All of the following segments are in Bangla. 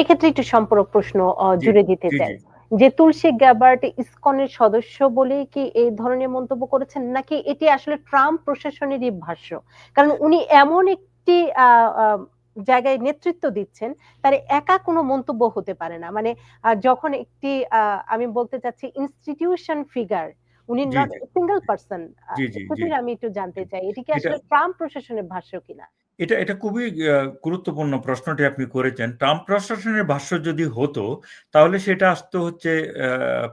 এক্ষেত্রে একটু সম্পূরক প্রশ্ন জুড়ে দিতে। চাই। যে তুলসী গ্যাবার্ড ইসকনের সদস্য বলেই কি এই ধরনের মন্তব্য করেছেন? নাকি এটি আসলে ট্রাম্প প্রশাসনেরই ভাষ্য? কারণ উনি এমন একটি জায়গায় নেতৃত্ব দিচ্ছেন, তার একা কোনো মন্তব্য হতে পারে না। মানে যখন একটি আমি বলতে চাচ্ছি ইনস্টিটিউশন ফিগার, উনি নট। Single person. আমি একটু জানতে চাই। এটি কি আসলে ট্রাম্প প্রশাসনের ভাষ্য কিনা? এটা এটা খুবই গুরুত্বপূর্ণ প্রশ্নটি আপনি করেছেন। ট্রাম্প প্রশাসনের ভাষ্য যদি হতো, তাহলে সেটা আসতো হচ্ছে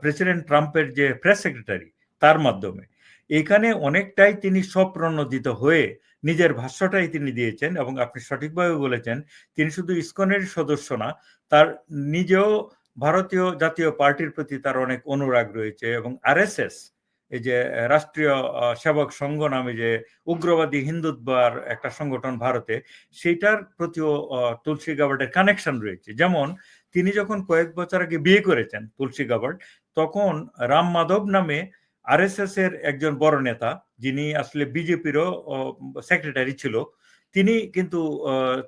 প্রেসিডেন্ট ট্রাম্পের যে প্রেস সেক্রেটারি, তার মাধ্যমে। এখানে অনেকটাই তিনি স্বপ্রণোদিত হয়ে নিজের ভাষ্যটাই তিনি দিয়েছেন এবং আপনি সঠিকভাবে বলেছেন, তিনি শুধু ইসকনের সদস্য না, তার নিজেও ভারতীয় জাতীয় পার্টির প্রতি তার অনেক অনুরাগ রয়েছে এবং আরএসএস এই যে রাষ্ট্রীয় সেবক সংঘ নামে যে উগ্রবাদী হিন্দুত্বার একটা সংগঠন ভারতে, সেইটার প্রতিও তুলসী গাবার্ডের কানেকশন রয়েছে। যেমন তিনি যখন কয়েক বছর আগে বিয়ে করেছেন তুলসী গাবার্ড, তখন রাম মাধব নামে আরএসএস এর একজন বড় নেতা, যিনি আসলে বিজেপিরও সেক্রেটারি ছিল। তিনি কিন্তু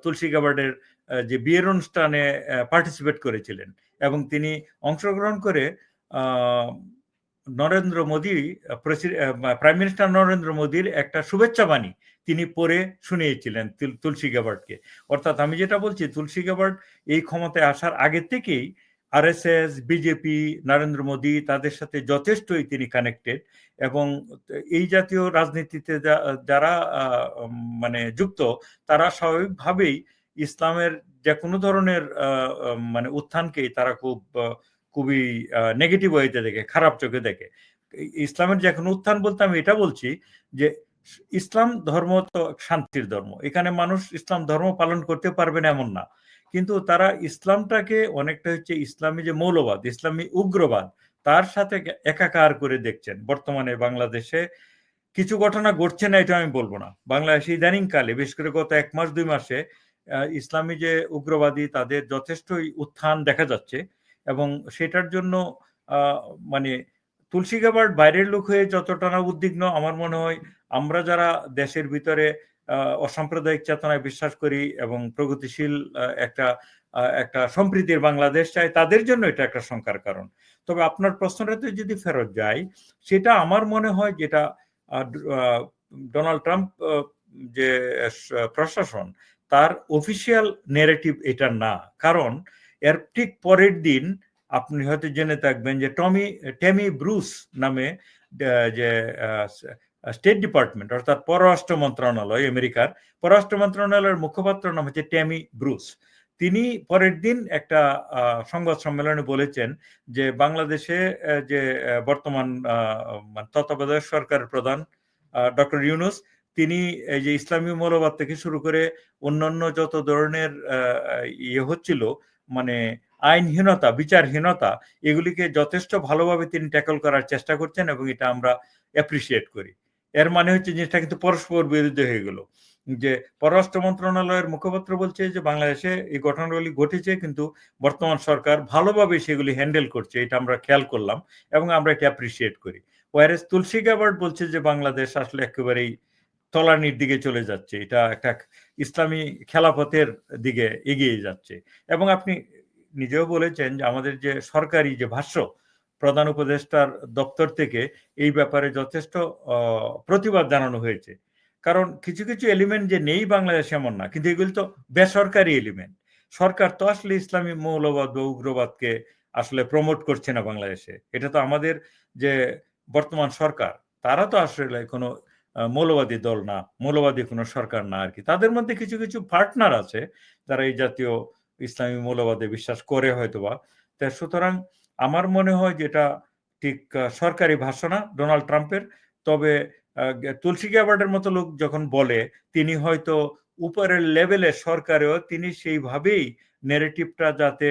তুলসী গাবার্ডের যে বিয়ের অনুষ্ঠানে পার্টিসিপেট করেছিলেন এবং তিনি অংশগ্রহণ করে নরেন্দ্র মোদী প্রাইম মিনিস্টার নরেন্দ্র মোদীর একটা শুভেচ্ছা বাণী তিনি পড়ে শুনিয়েছিলেন তুল তুলসী গাবার্ডকে। অর্থাৎ আমি যেটা বলছি তুলসী গাবার্ড এই ক্ষমতায় আসার আগে থেকেই আরএসএস, বিজেপি, নরেন্দ্র মোদী তাদের সাথে যথেষ্টই তিনি কানেক্টেড এবং এই জাতীয় রাজনীতিতে যারা মানে যুক্ত, তারা স্বাভাবিকভাবেই ইসলামের যে কোনো ধরনের মানে উত্থানকেই তারা খুব খুবই নেগেটিভ ওয়েতে দেখে, খারাপ চোখে দেখে। ইসলামের যে এখন উত্থান বলতে আমি এটা বলছি যে, ইসলাম ধর্ম তো শান্তির ধর্ম। এখানে মানুষ ইসলাম ধর্ম পালন করতে পারবে না এমন না। কিন্তু তারা ইসলামটাকে অনেকটা হচ্ছে ইসলামী যে মৌলবাদ, ইসলামী উগ্রবাদ, তার সাথে একাকার করে দেখছেন। বর্তমানে বাংলাদেশে কিছু ঘটনা ঘটছে না এটা আমি বলব না। বাংলাদেশে ইদানিংকালে বিশেষ করে গত এক মাস দুই মাসে ইসলামী যে উগ্রবাদী তাদের যথেষ্টই উত্থান দেখা যাচ্ছে এবং সেটার জন্য মানে তুলসী গাবার্ড বাইরের লোক হয়ে যতটা না উদ্বিগ্ন আমার মনে হয় আমরা যারা দেশের ভিতরে অসাম্প্রদায়িক চেতনায় বিশ্বাস করি এবং প্রগতিশীল একটা একটা সম্প্রীতির বাংলাদেশ চাই, তাদের জন্য এটা একটা শঙ্কার কারণ। তবে আপনার প্রশ্নটাতে যদি ফেরত যাই, সেটা আমার মনে হয় যেটা ডোনাল্ড ট্রাম্প যে প্রশাসন, তার অফিসিয়াল ন্যারেটিভ এটা না। কারণ এর ঠিক পরের দিন আপনি হয়তো জেনে থাকবেন যে টমি টেমি ব্রুস নামে যে স্টেট ডিপার্টমেন্ট অর্থাৎ পররাষ্ট্র মন্ত্রণালয় আমেরিকার, পররাষ্ট্র মন্ত্রণালয়ের মুখপাত্র নাম হচ্ছে টেমি ব্রুস। তিনি পরের দিন একটা সংবাদ সম্মেলনে বলেছেন যে, বাংলাদেশে যে বর্তমান আ তত্ত্বাবধায়ক সরকারের প্রধান ডক্টর ইউনুস, তিনি এই যে ইসলামী মৌলবাদ থেকে শুরু করে অন্যান্য যত ধরনের ইয়ে হচ্ছিল, মানে আইনহীনতা, বিচারহীনতা এগুলিকে যথেষ্ট ভালোভাবে তিনি ট্যাকল করার চেষ্টা করছেন এবং এটা আমরা অ্যাপ্রিশিয়েট করি। এর মানে হচ্ছে জিনিসটা কিন্তু পরস্পর বিরুদ্ধে হয়ে গেল। যে পররাষ্ট্র মন্ত্রণালয়ের মুখপাত্র বলছে যে, বাংলাদেশে এই ঘটনাগুলি ঘটেছে কিন্তু বর্তমান সরকার ভালোভাবে সেগুলি হ্যান্ডেল করছে। এটা আমরা খেয়াল করলাম এবং আমরা এটা অ্যাপ্রিসিয়েট করি। ওয়ারেস তুলসী গাবার্ড বলছে যে, বাংলাদেশ আসলে একেবারেই তলানির দিকে চলে যাচ্ছে। এটা একটা ইসলামী খেলাফতের দিকে এগিয়ে যাচ্ছে। এবং আপনি নিজেও বলেছেন যে, আমাদের যে সরকারি যে ভাষ্য, প্রধান উপদেষ্টার দপ্তর থেকে এই ব্যাপারে যথেষ্ট প্রতিবাদ জানানো হয়েছে। কারণ কিছু, কিছু এলিমেন্ট যে নেই বাংলাদেশে এমন না। কিন্তু এগুলি তো বেসরকারি এলিমেন্ট। সরকার তো আসলে ইসলামী মৌলবাদ বা উগ্রবাদকে আসলে প্রমোট করছে না বাংলাদেশে। এটা তো আমাদের যে বর্তমান সরকার, তারা তো আসলে কোন মৌলবাদী দল না, মৌলবাদী কোন সরকার না আর কি তাদের মধ্যে কিছু, কিছু পার্টনার আছে, যারা এই জাতীয় ইসলামী মৌলবাদে বিশ্বাস করে হয়তোবা। তা সুতরাং আমার মনে হয় যে এটা ঠিক সরকারি ভাষ্য না ডোনাল্ড ট্রাম্পের। তবে তুলসী গাবার্ডের মতো লোক যখন বলে, তিনি হয়তো উপরের লেভেলে সরকারেও তিনি সেইভাবেই ন্যারেটিভটা যাতে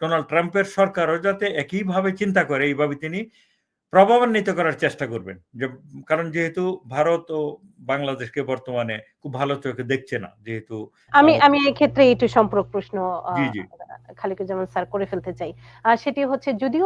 ডোনাল্ড ট্রাম্পের সরকারও যাতে একইভাবে চিন্তা করে, এইভাবে তিনি প্রভাবান্বিত করার চেষ্টা করবেন। যে কারণ যেহেতু ভারত ও বাংলাদেশকে বর্তমানে খুব ভালো চোখে দেখছে না। যেহেতু আমি আমি আমি এক্ষেত্রে একটু সম্পর্ক প্রশ্ন। খালিকুজ্জামান স্যার করে ফেলতে চাই। সেটি হচ্ছে যদিও